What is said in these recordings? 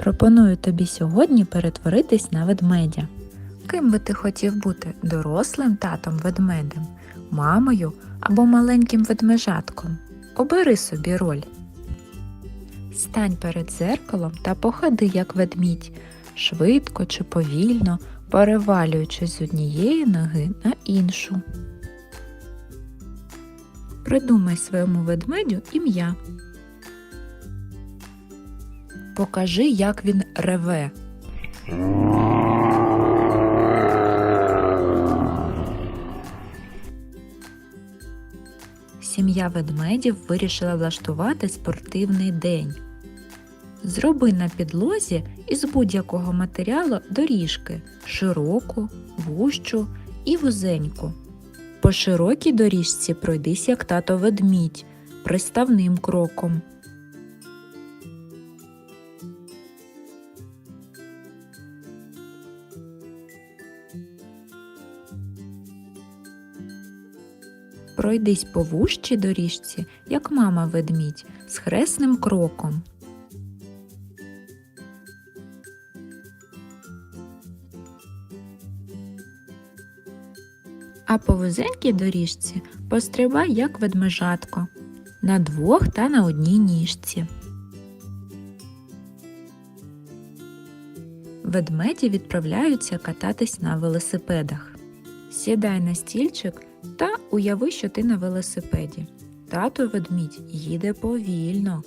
Пропоную тобі сьогодні перетворитись на ведмедя. Ким би ти хотів бути дорослим татом ведмедем, мамою або маленьким ведмежатком? Обери собі роль. Стань перед дзеркалом та походи як ведмідь, швидко чи повільно, перевалюючись з однієї ноги на іншу. Придумай своєму ведмедю ім'я. Покажи, як він реве. Сім'я ведмедів вирішила влаштувати спортивний день. Зроби на підлозі із будь-якого матеріалу доріжки широку, вущу і вузеньку. По широкій доріжці пройдись як тато ведмідь приставним кроком. Пройдись по вущій доріжці, як мама ведмідь, з хресним кроком. А по вузенькій доріжці пострибай як ведмежатко на двох та на одній ніжці. Ведмеді відправляються кататись на велосипедах. Сідай на стільчик та уяви, що ти на велосипеді. Тато ведмідь їде повільно.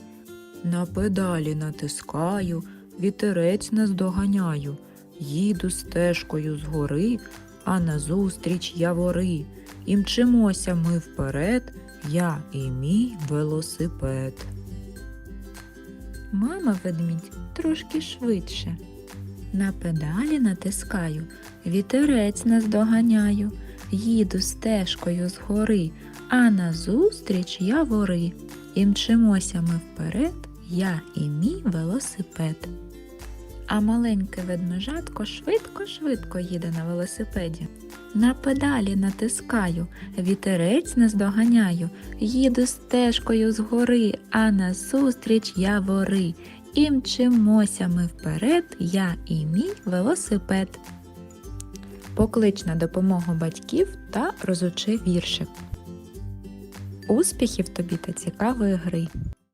На педалі натискаю, вітерець наздоганяю. Їду стежкою згори, а назустріч явори. І мчимося ми вперед, я і мій велосипед. Мама ведмідь трошки швидше. На педалі натискаю, вітерець наздоганяю. Їду стежкою згори, а назустріч явори. І мчимося ми вперед, я і мій велосипед. А маленьке ведмежатко швидко-швидко їде на велосипеді. На педалі натискаю, вітерець наздоганяю, їду стежкою згори, а назустріч явори. І мчимося ми вперед, я і мій велосипед. Поклич на допомогу батьків та розучи віршик. Успіхів тобі та цікавої гри!